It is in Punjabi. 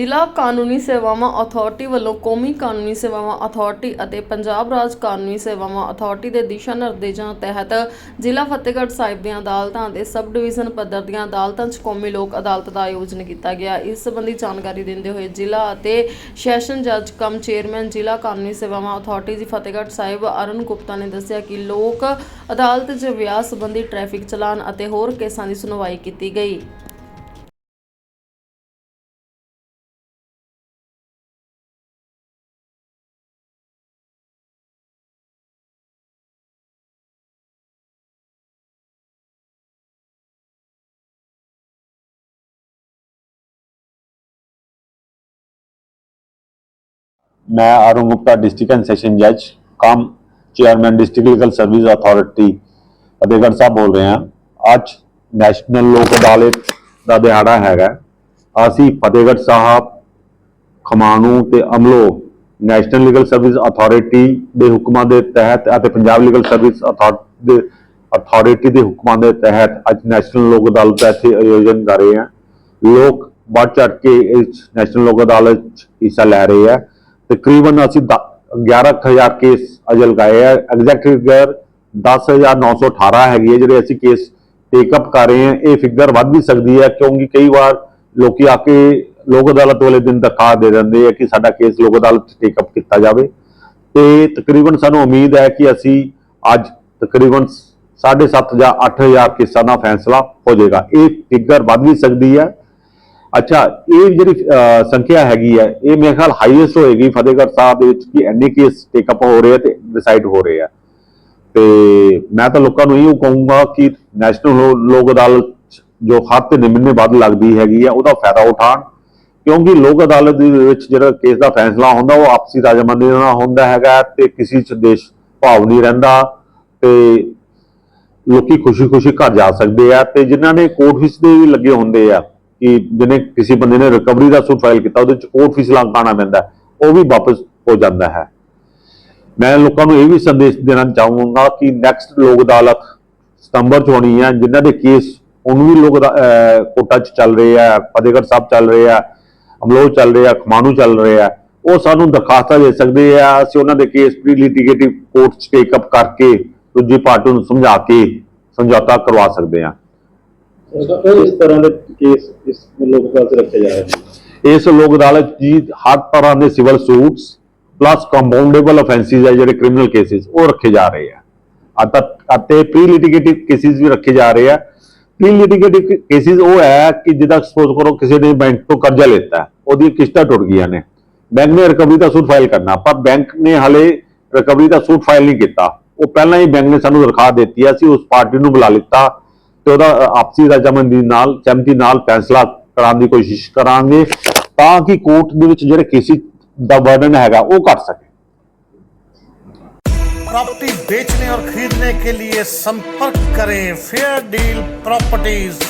ਜ਼ਿਲ੍ਹਾ ਕਾਨੂੰਨੀ ਸੇਵਾਵਾਂ ਅਥਾਰਟੀ ਵੱਲੋਂ ਕੌਮੀ ਕਾਨੂੰਨੀ ਸੇਵਾਵਾਂ ਅਥਾਰਟੀ ਅਤੇ ਪੰਜਾਬ ਰਾਜ ਕਾਨੂੰਨੀ ਸੇਵਾਵਾਂ ਅਥਾਰਟੀ ਦੇ ਦਿਸ਼ਾ ਨਿਰਦੇਸ਼ਾਂ ਤਹਿਤ ਜ਼ਿਲ੍ਹਾ ਫਤਿਹਗੜ੍ਹ ਸਾਹਿਬ ਦੀਆਂ ਅਦਾਲਤਾਂ ਅਤੇ ਸਬ ਡਿਵੀਜ਼ਨ ਪੱਧਰ ਦੀਆਂ ਅਦਾਲਤਾਂ 'ਚ ਕੌਮੀ ਲੋਕ ਅਦਾਲਤ ਦਾ ਆਯੋਜਨ ਕੀਤਾ ਗਿਆ। ਇਸ ਸੰਬੰਧੀ ਜਾਣਕਾਰੀ ਦਿੰਦੇ ਹੋਏ ਜ਼ਿਲ੍ਹਾ ਅਤੇ ਸੈਸ਼ਨ ਜੱਜ ਕਮ ਚੇਅਰਮੈਨ ਜ਼ਿਲ੍ਹਾ ਕਾਨੂੰਨੀ ਸੇਵਾਵਾਂ ਅਥਾਰਟੀ ਜੀ ਫਤਿਹਗੜ੍ਹ ਸਾਹਿਬ ਅਰੁਣ ਗੁਪਤਾ ਨੇ ਦੱਸਿਆ ਕਿ ਲੋਕ ਅਦਾਲਤ 'ਚ ਵਿਆਹ ਸੰਬੰਧੀ ਟ੍ਰੈਫਿਕ ਚਲਾਨ ਅਤੇ ਹੋਰ ਕੇਸਾਂ ਦੀ ਸੁਣਵਾਈ ਕੀਤੀ ਗਈ। मैं Arun Gupta district and session जज cum chairman district legal service authority Fatehgarh Sahib ਬੋਲ ਰਹੇ ਹਾਂ ਅੱਜ ਨੈਸ਼ਨਲ ਲੋਕ ਅਦਾਲਤ ਦਾ ਦਿਹਾੜਾ ਹੈਗਾ ਅਸੀਂ ਫਤਿਹਗੜ੍ਹ ਸਾਹਿਬ ਖਮਾਣੂ ਤੇ Amloh national legal service authority ਦੇ ਹੁਕਮਾਂ ਦੇ ਤਹਿਤ ਅਤੇ ਪੰਜਾਬ ਲੀਗਲ ਸਰਵਿਸ ਅਥਾਰਟੀ ਦੇ ਹੁਕਮਾਂ ਦੇ ਤਹਿਤ ਅੱਜ ਨੈਸ਼ਨਲ ਲੋਕ ਅਦਾਲਤ ਦਾ ਇੱਥੇ ਆਯੋਜਨ ਕਰ ਰਹੇ ਹਾਂ ਲੋਕ ਵੱਧ ਚੜ੍ਹ ਕੇ ਇਸ ਨੈਸ਼ਨਲ ਲੋਕ ਅਦਾਲਤ 'ਚ ਹਿੱਸਾ ਲੈ ਰਹੇ ਹੈ ਤਕਰੀਬਨ ਅਸੀਂ ਦ- 11000 ਕੇਸ ਅਜੇ ਲਗਾਏ ਹੈ ਐਗਜ਼ੈਕਟ ਫਿਗਰ 10918 ਹੈਗੀ ਹੈ, ਜਿਹੜੇ ਅਸੀਂ ਕੇਸ ਟੇਕਅਪ ਕਰ ਰਹੇ ਹਾਂ। ਇਹ ਫਿਗਰ ਵੱਧ ਵੀ ਸਕਦੀ ਹੈ, ਕਿਉਂਕਿ ਕਈ ਵਾਰ ਲੋਕੀ ਆ ਕੇ ਲੋਕ ਅਦਾਲਤ ਵਾਲੇ ਦਿਨ ਦਰਖਾਸਤ ਦੇ ਦਿੰਦੇ ਆ ਕਿ ਸਾਡਾ ਕੇਸ ਲੋਕ ਅਦਾਲਤ 'ਚ ਟੇਕ ਕੀਤਾ ਜਾਵੇ। ਤੇ ਤਕਰੀਬਨ ਸਾਨੂੰ ਉਮੀਦ ਹੈ ਕਿ ਅਸੀਂ ਅੱਜ ਤਕਰੀਬਨ 7.5 ਜਾਂ 8000 ਕੇਸਾਂ ਦਾ ਫੈਸਲਾ ਹੋ ਜਾਏਗਾ। ਇਹ ਫਿਗਰ ਵੱਧ ਵੀ ਸਕਦੀ ਹੈ। ਅੱਛਾ, ਇਹ ਜਿਹੜੀ ਸੰਖਿਆ ਹੈਗੀ ਹੈ, ਇਹ ਮੇਰੇ ਖਿਆਲ ਹਾਈਐਸਟ ਹੋਏਗੀ ਫਤਿਹਗੜ੍ਹ ਸਾਹਿਬ ਦੇ ਵਿੱਚ ਕਿ ਐਨੇ ਕੇਸ ਟੇਕ ਅਪ ਹੋ ਰਹੇ ਤੇ ਡਿਸਾਈਡ ਹੋ ਰਹੇ ਆ। ਤੇ ਮੈਂ ਤਾਂ ਲੋਕਾਂ ਨੂੰ ਇਹੋ ਕਹੂੰਗਾ ਕਿ ਨੈਸ਼ਨਲ ਲੋਕ ਅਦਾਲਤ ਜੋ ਹੱਦ ਤੇ ਨਿਮਨੇ ਵੱਧ ਲੱਗਦੀ ਹੈਗੀ ਆ, ਉਹਦਾ ਫਾਇਦਾ ਉਠਾਉਣ। ਕਿਉਂਕਿ ਲੋਕ ਅਦਾਲਤ ਦੇ ਵਿੱਚ ਜਿਹੜਾ ਕੇਸ ਦਾ ਫੈਸਲਾ ਹੁੰਦਾ, ਉਹ ਆਪਸੀ ਰਾਜਮੰਦੀ ਨਾਲ ਹੁੰਦਾ ਹੈਗਾ ਤੇ ਕਿਸੇ ਚ ਦੇਸ਼ ਭਾਵ ਨਹੀਂ ਰਹਿੰਦਾ ਤੇ ਲੋਕੀ ਖੁਸ਼ੀ-ਖੁਸ਼ੀ ਘਰ ਜਾ ਸਕਦੇ ਆ ਤੇ ਜਿਨ੍ਹਾਂ ਨੇ ਕੋਰਟ ਫੀਸ ਦੇ ਵੀ ਲੱਗੇ ਹੁੰਦੇ ਆ ਕਿ ਜਿਹਨੇ ਕਿਸੇ ਬੰਦੇ ਨੇ ਰਿਕਵਰੀ ਦਾ ਸੂਟ ਫਾਈਲ ਕੀਤਾ, ਉਹਦੇ ਚ ਕੋਰਟ ਫੀਸ ਲਗਾਉਣਾ ਪੈਂਦਾ ਉਹ ਵੀ ਵਾਪਸ ਹੋ ਜਾਂਦਾ ਹੈ। ਮੈਂ ਲੋਕਾਂ ਨੂੰ ਇਹ ਵੀ ਸੰਦੇਸ਼ ਦੇਣਾ ਚਾਹੂੰਗਾ ਕਿ ਨੈਕਸਟ ਲੋਕ ਅਦਾਲਤ ਸਤੰਬਰ ਚ ਹੋਣੀ ਹੈ, ਜਿਨ੍ਹਾਂ ਦੇ ਕੇਸ ਹੁਣ ਵੀ ਲੋਕ ਅਦਾ- ਕੋਟਾ ਚ ਚੱਲ ਰਹੇ ਆ, ਫਤਿਹਗੜ੍ਹ ਸਾਹਿਬ ਚੱਲ ਰਹੇ ਆ, ਅਮਲੋਹ ਚੱਲ ਰਹੇ ਆ, ਖਮਾਣੂ ਚੱਲ ਰਹੇ ਆ। ਉਹ ਸਾਨੂੰ ਦਰਖਾਸਤਾਂ ਦੇ ਸਕਦੇ ਆ, ਅਸੀਂ ਉਹਨਾਂ ਦੇ ਕੇਸ ਪ੍ਰੀ ਲਿਟੀਗੇਟਿਵ ਕੋਰਟ ਚ ਟੇਕ ਅਪ ਕਰਕੇ ਦੂਜੀ ਪਾਰਟੀ ਨੂੰ ਸਮਝਾ ਕੇ ਸਮਝੌਤਾ ਕਰਵਾ ਸਕਦੇ ਆ। ਇਸ ਤਰ੍ਹਾਂ ਦੇ ਕੇਸ ਇਸ ਲੋਕ ਅਦਾਲਤ ਰੱਖੇ ਜਾ ਰਹੇ ਨੇ? ਇਸ ਲੋਕ ਅਦਾਲਤ ਜੀ ਹਰ ਤਰ੍ਹਾਂ ਦੇ civil suits plus compoundable offences ਹੈ ਜਿਹੜੇ ਕ੍ਰਿਮੀਨਲ ਕੇਸਿਸ ਉਹ ਰੱਖੇ ਜਾ ਰਹੇ ਆ। ਅਤੇ ਪ੍ਰੀ ਲਿਟੀਗੇਟਿਵ ਕੇਸਿਸ ਵੀ ਰੱਖੇ ਜਾ ਰਹੇ ਆ। ਪ੍ਰੀ ਲਿਟੀਗੇਟਿਵ ਕੇਸਿਸ ਉਹ ਹੈ ਕਿ ਜਿੱਦਾਂ ਸਪੋਜ਼ ਕਰੋ ਕਿਸੇ ਨੇ ਬੈਂਕ ਤੋਂ ਕਰਜ਼ਾ ਲਿੱਤਾ ਹੈ, ਕਿਸ਼ਤਾਂ ਟੁੱਟ ਗਈਆਂ ਨੇ। ਬੈਂਕ ਨੇ ਰਿਕਵਰੀ ਦਾ ਸੂਟ ਫਾਈਲ ਕਰਨਾ ਪਰ ਬੈਂਕ ਨੇ ਹਲੇ ਰਿਕਵਰੀ ਦਾ ਸੂਟ ਫਾਈਲ ਨਹੀਂ ਕੀਤਾ। ਉਹ ਪਹਿਲਾਂ ਹੀ ਬੈਂਕ ਨੇ ਸਾਨੂੰ ਦਰਖਾਸਤ ਦਿੱਤੀ ਹੈ ਅਸੀਂ ਉਸ ਪਾਰਟੀ ਨੂੰ ਬੁਲਾ ਲਿੱਤਾ। ਤੇ ਉਹਦਾ ਅ, ਆਪਸੀ ਰਜਾਮੰਦੀ ਨਾਲ ਸਹਿਮਤੀ ਨਾਲ ਫੈਸਲਾ ਕਰਾਉਣ ਦੀ ਕੋਸ਼ਿਸ਼ ਕਰਾਂਗੇ ਤਾਂ ਕਿ ਕੋਰਟ ਦੇ ਵਿੱਚ ਜਿਹੜੇ ਕੇਸਿਸ ਦਾ ਬਰਡਨ ਹੈਗਾ ਉਹ ਘਟ ਸਕੇ प्रॉपर्टी बेचने और खरीदने के लिए संपर्क करें फेयर डील प्रॉपर्टीज